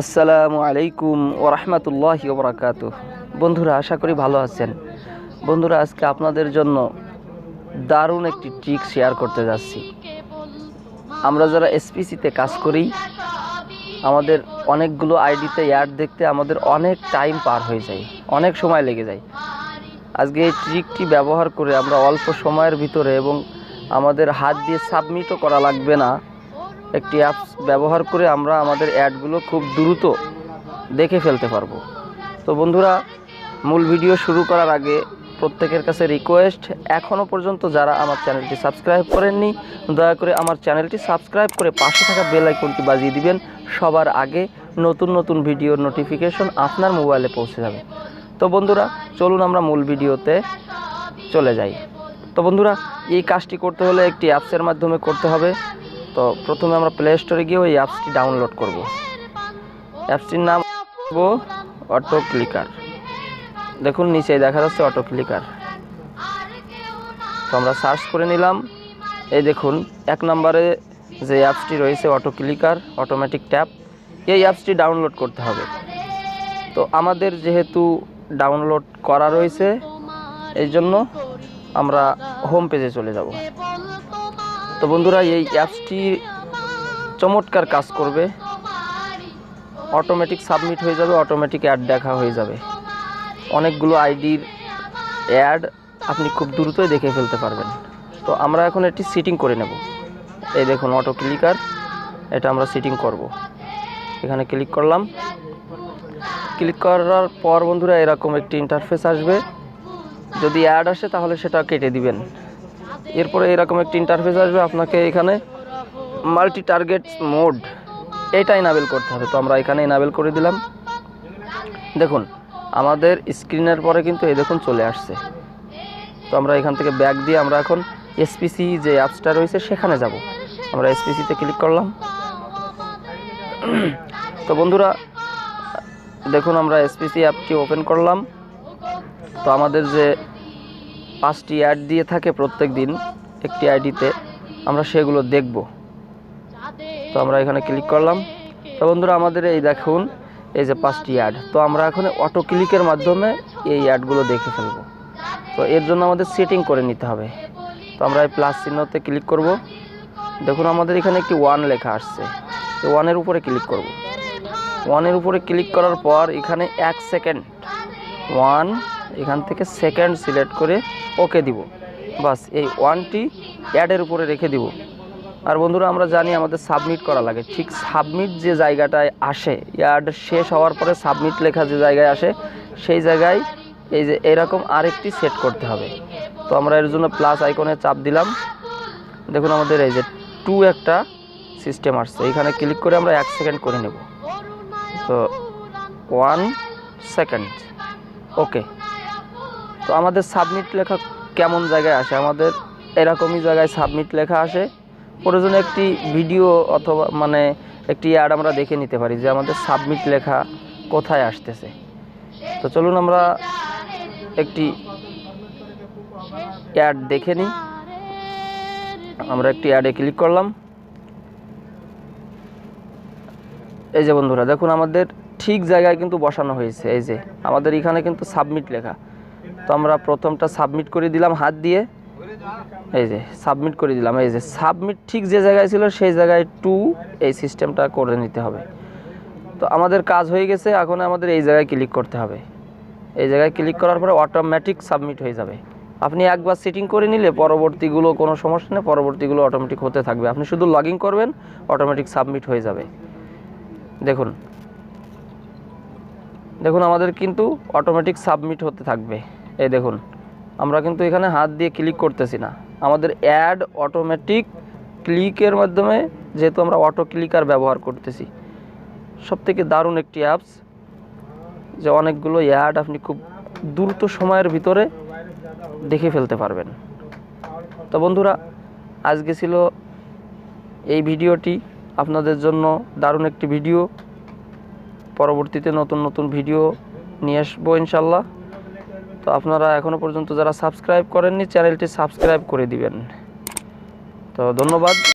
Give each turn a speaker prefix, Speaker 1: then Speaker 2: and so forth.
Speaker 1: আসসালামু আলাইকুম ওরহমতুল্লাহ ওবরাকাত বন্ধুরা, আশা করি ভালো আছেন। বন্ধুরা, আজকে আপনাদের জন্য দারুণ একটি ট্রিক শেয়ার করতে যাচ্ছি। আমরা যারা এসপিসিতে কাজ করি, আমাদের অনেকগুলো আইডিতে অ্যাড দেখতে আমাদের অনেক টাইম পার হয়ে যায়, অনেক সময় লেগে যায়। আজকে এই ট্রিকটি ব্যবহার করে আমরা অল্প সময়ের ভিতরে এবং আমাদের হাত দিয়ে সাবমিটও করা লাগবে না। একটি অ্যাপস ব্যবহার করে আমরা আমাদের অ্যাডগুলো খুব দ্রুত দেখে ফেলতে পারব। তো বন্ধুরা, মূল ভিডিও শুরু করার আগে প্রত্যেকের কাছে রিকোয়েস্ট এখনও পর্যন্ত যারা আমার চ্যানেলটি সাবস্ক্রাইব করেননি, দয়া করে আমার চ্যানেলটি সাবস্ক্রাইব করে পাশে থাকা বেল আইকনটি বাজিয়ে দিবেন। সবার আগে নতুন নতুন ভিডিওর নোটিফিকেশন আপনার মোবাইলে পৌঁছে যাবে। তো বন্ধুরা, চলুন আমরা মূল ভিডিওতে চলে যাই। তো বন্ধুরা, এই কাজটি করতে হলে একটি অ্যাপসের মাধ্যমে করতে হবে। তো প্রথমে আমরা প্লে স্টোরে গিয়ে ওই অ্যাপসটি ডাউনলোড করব। অ্যাপসটির নাম অটো ক্লিকার দেখুন নিচে দেখা যাচ্ছে অটো ক্লিকার তো আমরা সার্চ করে নিলাম। এই দেখুন, এক নম্বরে যে অ্যাপসটি রয়েছে অটো ক্লিকার অটোমেটিক ট্যাপ এই অ্যাপসটি ডাউনলোড করতে হবে। তো আমাদের যেহেতু ডাউনলোড করা রয়েছে, এই জন্য আমরা হোম পেজে চলে যাব। তো বন্ধুরা, এই অ্যাপসটি চমৎকার কাজ করবে। অটোমেটিক সাবমিট হয়ে যাবে অটোমেটিক অ্যাড দেখা হয়ে যাবে। অনেকগুলো আইডির অ্যাড আপনি খুব দ্রুতই দেখে ফেলতে পারবেন। তো আমরা এখন এটি সিটিং করে নেব। এই দেখুন অটো ক্লিকার এটা আমরা সিটিং করব। এখানে ক্লিক করলাম। ক্লিক করার পর বন্ধুরা, এরকম একটি ইন্টারফেস আসবে। যদি অ্যাড আসে, তাহলে সেটা কেটে দিবেন। এরপরে এরকম একটি ইন্টারফেস আসবে আপনাকে এখানে মাল্টি টার্গেট মোড এটা ইনাবেল করতে হবে। তো আমরা এখানে ইনাবেল করে দিলাম। দেখুন, আমাদের স্ক্রিনের পরে কিন্তু এই দেখুন চলে আসছে। তো আমরা এখান থেকে ব্যাক দিয়ে আমরা এখন এসপিসি যে অ্যাপসটা রয়েছে সেখানে যাব। আমরা এসপিসিতে ক্লিক করলাম। তো বন্ধুরা, দেখুন আমরা এসপিসি অ্যাপটি ওপেন করলাম। তো আমাদের যে পাঁচটি অ্যাড দিয়ে থাকে প্রত্যেক দিন একটি আইডিতে, আমরা সেগুলো দেখব। তো আমরা এখানে ক্লিক করলাম। তো বন্ধুরা, আমাদের এই দেখুন, এই যে পাঁচটি অ্যাড তো আমরা এখন অটো ক্লিকের মাধ্যমে এই অ্যাডগুলো দেখে ফেলব। তো এর জন্য আমাদের সেটিং করে নিতে হবে। তো আমরা এই প্লাস চিহ্নতে ক্লিক করব। দেখুন, আমাদের এখানে একটি ওয়ান লেখা আসছে। তো ওয়ানের উপরে ক্লিক করব। ওয়ানের উপরে ক্লিক করার পর এখানে এক সেকেন্ড ওয়ান এখান থেকে সেকেন্ড সিলেক্ট করে ওকে দিব। বাস, এই ওয়ানটি অ্যাডের উপরে রেখে দিব। আর বন্ধুরা, আমরা জানি আমাদের সাবমিট করা লাগে। ঠিক সাবমিট যে জায়গাটায় আসে অ্যাড শেষ হওয়ার পরে সাবমিট লেখা যে জায়গায় আসে, সেই জায়গায় এই যে এরকম আরেকটি সেট করতে হবে। তো আমরা এর জন্য প্লাস আইকনে চাপ দিলাম। দেখুন আমাদের এই যে টু একটা সিস্টেম আসছে। এখানে ক্লিক করে আমরা এক সেকেন্ড করে নেব। তো ওয়ান সেকেন্ড ওকে তো আমাদের সাবমিট লেখা কেমন জায়গায় আসে? আমাদের এরকমই জায়গায় সাবমিট লেখা আসে। প্রয়োজনে একটি ভিডিও অথবা মানে একটি অ্যাড আমরা দেখে নিতে পারি যে আমাদের সাবমিট লেখা কোথায় আসতেছে। তো চলুন আমরা একটি অ্যাড দেখে নিই। আমরা একটি অ্যাডে ক্লিক করলাম। এই যে বন্ধুরা, দেখুন আমাদের ঠিক জায়গায় কিন্তু বসানো হয়েছে। এই যে, আমাদের এখানে কিন্তু সাবমিট লেখা। তো আমরা প্রথমটা সাবমিট করে দিলাম হাত দিয়ে। এই যে সাবমিট করে দিলাম। এই যে সাবমিট ঠিক যে জায়গায় ছিল সেই জায়গায় টু এই সিস্টেমটা করে নিতে হবে। তো আমাদের কাজ হয়ে গেছে, এখন আমাদের এই জায়গায় ক্লিক করতে হবে। এই জায়গায় ক্লিক করার পরে অটোমেটিক সাবমিট হয়ে যাবে। আপনি একবার সেটিং করে নিলে পরবর্তীগুলো কোনো সমস্যা নেই, পরবর্তীগুলো অটোমেটিক হতে থাকবে। আপনি শুধু লগ করবেন অটোমেটিক সাবমিট হয়ে যাবে। দেখুন। দেখুন, আমাদের কিন্তু অটোমেটিক সাবমিট হতে থাকবে। এই দেখুন, আমরা কিন্তু এখানে হাত দিয়ে ক্লিক করতেছি না। আমাদের অ্যাড অটোমেটিক ক্লিকের মাধ্যমে যেহেতু আমরা অটো ক্লিকার ব্যবহার করতেছি। সবথেকে দারুণ একটি অ্যাপস যে অনেকগুলো অ্যাড আপনি খুব দ্রুত সময়ের ভিতরে দেখে ফেলতে পারবেন। তো বন্ধুরা, আজকে ছিল এই ভিডিওটি। আপনাদের জন্য দারুণ একটি ভিডিও। পরবর্তীতে নতুন নতুন ভিডিও নিয়ে আসব ইনশাল্লাহ। তো আপনারা এখনও পর্যন্ত যারা সাবস্ক্রাইব করেননি চ্যানেলটি সাবস্ক্রাইব করে দিবেন। তো ধন্যবাদ।